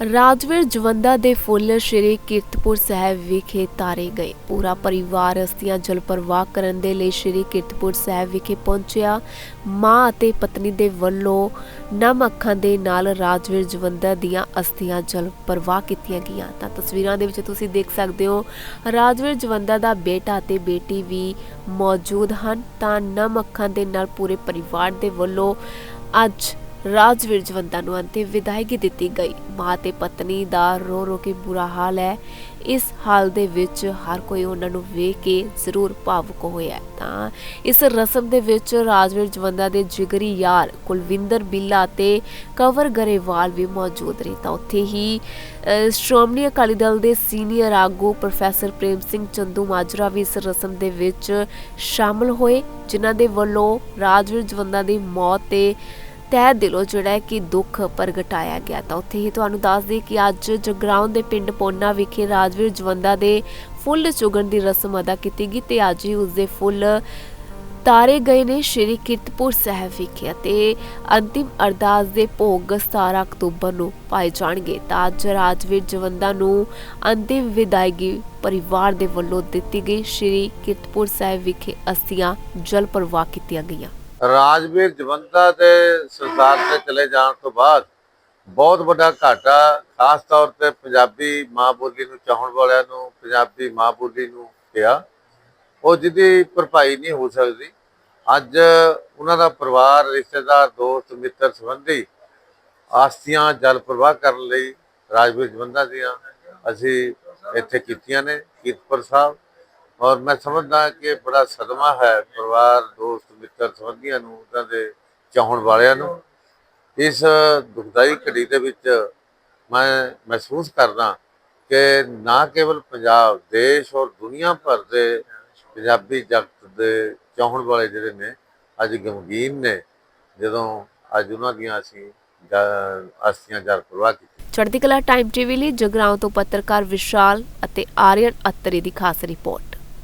ਰਾਜਵੀਰ ਜਵੰਦਾ ਦੇ ਫੁੱਲ ਸ਼੍ਰੀ ਕੀਰਤਪੁਰ ਸਾਹਿਬ ਵਿਖੇ ਤਾਰੇ ਗਏ। ਪੂਰਾ ਪਰਿਵਾਰ ਅਸਤੀਆਂ ਜਲ ਪ੍ਰਵਾਹ ਕਰਨ ਦੇ ਲਈ ਸ਼੍ਰੀ ਕੀਰਤਪੁਰ ਸਾਹਿਬ ਵਿਖੇ ਪਹੁੰਚਿਆ। ਮਾਂ ਅਤੇ ਪਤਨੀ ਦੇ ਵੱਲੋਂ ਨਮ ਅੱਖਾਂ ਦੇ ਨਾਲ ਰਾਜਵੀਰ ਜਵੰਦਾ ਦੀਆਂ ਅਸਤੀਆਂ ਜਲ ਪ੍ਰਵਾਹ ਕੀਤੀਆਂ ਗਈਆਂ। ਤਾਂ ਤਸਵੀਰਾਂ ਦੇ ਵਿੱਚ ਤੁਸੀਂ ਦੇਖ ਸਕਦੇ ਹੋ, ਰਾਜਵੀਰ ਜਵੰਦਾ ਦਾ ਬੇਟਾ ਅਤੇ ਬੇਟੀ ਵੀ ਮੌਜੂਦ ਹਨ। ਤਾਂ ਨਮ ਅੱਖਾਂ ਦੇ ਨਾਲ ਪੂਰੇ ਪਰਿਵਾਰ ਦੇ ਵੱਲੋਂ ਅੱਜ ਰਾਜਵੀਰ ਜਵੰਦਾ ਨੂੰ ਅੰਤਿਮ ਵਿਦਾਇਗੀ ਦਿੱਤੀ ਗਈ। ਮਾਂ ਤੇ ਪਤਨੀ ਦਾ ਰੋ ਰੋ ਕੇ ਬੁਰਾ ਹਾਲ ਹੈ। ਇਸ ਹਾਲ ਦੇ ਵਿੱਚ ਹਰ ਕੋਈ ਉਹਨਾਂ ਨੂੰ ਵੇਖ ਕੇ ਜ਼ਰੂਰ ਭਾਵੁਕ ਹੋਇਆ ਤਾਂ ਇਸ ਰਸਮ ਦੇ ਵਿੱਚ ਰਾਜਵੀਰ ਜਵੰਦਾ ਦੇ ਜਿਗਰੀ ਯਾਰ ਕੁਲਵਿੰਦਰ ਬਿੱਲਾ ਤੇ ਕਵਰ ਗਰੇਵਾਲ ਵੀ ਮੌਜੂਦ ਰਹੇ। ਤਾਂ ਉੱਥੇ ਹੀ ਸ਼੍ਰੋਮਣੀ ਅਕਾਲੀ ਦਲ ਦੇ ਸੀਨੀਅਰ ਆਗੂ ਪ੍ਰੋਫੈਸਰ ਪ੍ਰੇਮ ਸਿੰਘ ਚੰਦੂ ਮਾਜਰਾ ਵੀ ਇਸ ਰਸਮ ਦੇ ਵਿੱਚ ਸ਼ਾਮਲ ਹੋਏ, ਜਿਨ੍ਹਾਂ ਦੇ ਵੱਲੋਂ ਰਾਜਵੀਰ ਜਵੰਦਾ ਦੀ ਮੌਤ ਤੇ ਤਹਿ ਦਿਲੋਂ ਜਿਹੜਾ ਹੈ ਕਿ ਦੁੱਖ ਪ੍ਰਗਟਾਇਆ ਗਿਆ ਤਾਂ ਉੱਥੇ ਹੀ ਤੁਹਾਨੂੰ ਦੱਸ ਦਈਏ ਕਿ ਅੱਜ ਜਗਰਾਉਂ ਦੇ ਪਿੰਡ ਪੋਨਾ ਵਿਖੇ ਰਾਜਵੀਰ ਜਵੰਦਾ ਦੇ ਫੁੱਲ ਚੁਗਣ ਦੀ ਰਸਮ ਅਦਾ ਕੀਤੀ ਗਈ ਤੇ ਅੱਜ ਹੀ ਉਸ ਦੇ ਫੁੱਲ ਤਾਰੇ ਗਏ ਨੇ ਸ਼੍ਰੀ ਕੀਰਤਪੁਰ ਸਾਹਿਬ ਵਿਖੇ ਅਤੇ ਅੰਤਿਮ ਅਰਦਾਸ ਦੇ ਭੋਗ 17 ਅਕਤੂਬਰ ਨੂੰ ਪਾਏ ਜਾਣਗੇ ਤਾਂ ਅੱਜ ਰਾਜਵੀਰ ਜਵੰਦਾ ਨੂੰ ਅੰਤਿਮ ਵਿਦਾਇਗੀ ਪਰਿਵਾਰ ਦੇ ਵੱਲੋਂ ਦਿੱਤੀ ਗਈ ਸ਼੍ਰੀ ਕੀਰਤਪੁਰ ਸਾਹਿਬ ਵਿਖੇ ਅਸਤੀਆਂ ਜਲ ਪ੍ਰਵਾਹ ਕੀਤੀਆਂ ਗਈਆਂ। ਰਾਜਵੀਰ ਜਵੰਦਾ ਦੇ ਸੰਸਾਰ ਤੇ ਚਲੇ ਜਾਣ ਤੋਂ ਬਾਅਦ ਬਹੁਤ ਵੱਡਾ ਘਾਟਾ, ਖਾਸ ਤੌਰ ਤੇ ਪੰਜਾਬੀ ਮਾਂ ਬੋਲੀ ਨੂੰ ਚਾਹਣ ਵਾਲਿਆਂ ਨੂੰ, ਪੰਜਾਬੀ ਮਾਂ ਬੋਲੀ ਨੂੰ ਪਿਆ ਉਹ ਜਿਹਦੀ ਭਰਪਾਈ ਨਹੀਂ ਹੋ ਸਕਦੀ। ਅੱਜ ਉਹਨਾਂ ਦਾ ਪਰਿਵਾਰ, ਰਿਸ਼ਤੇਦਾਰ, ਦੋਸਤ, ਮਿੱਤਰ ਸੰਬੰਧੀ ਆਸਤੀਆਂ, ਜਲ ਪ੍ਰਵਾਹ ਕਰਨ ਲਈ ਰਾਜਵੀਰ ਜਵੰਦਾ ਦੀਆਂ ਅਸੀਂ ਇੱਥੇ ਕੀਤੀਆਂ ਨੇ, ਕੀਰਤਪੁਰ ਸਾਹਿਬ। ਔਰ ਮੈਂ ਸਮਝਦਾ ਕਿ ਬੜਾ ਸਦਮਾ ਹੈ ਪਰਿਵਾਰ, ਦੋਸਤ ਮਿੱਤਰ ਸੰਬੰਧੀਆਂ ਨੂੰ, ਉਹਨਾਂ ਦੇ ਚਾਹਣ ਵਾਲਿਆਂ ਨੂੰ। ਇਸ ਦੁਖਦਾਈ ਘੜੀ ਦੇ ਵਿੱਚ ਮੈਂ ਮਹਿਸੂਸ ਕਰਦਾ ਕਿ ਨਾ ਕੇਵਲ ਪੰਜਾਬ, ਦੇਸ਼ ਔਰ ਦੁਨੀਆ ਭਰ ਦੇ ਪੰਜਾਬੀ ਜਗਤ ਦੇ ਚਾਹਣ ਵਾਲੇ ਜਿਹੜੇ ਨੇ, ਅੱਜ ਗਮਗੀਨ ਨੇ। ਜਦੋਂ ਅੱਜ ਉਹਨਾਂ ਦੀਆਂ ਅਸੀਂ ਜ- ਅਸਥੀਆਂ ਪ੍ਰਵਾਹ ਕੀਤੀਆਂ ਚੜ੍ਹਦੀ ਕਲਾ ਟਾਈਮ ਟੀਵੀ ਲਈ ਜਗਰਾਉਂ ਤੋਂ ਪੱਤਰਕਾਰ ਵਿਸ਼ਾਲ ਅਤੇ ਆਰੀਅਨ ਅਤਰੀ ਦੀ ਖਾਸ ਰਿਪੋਰਟ।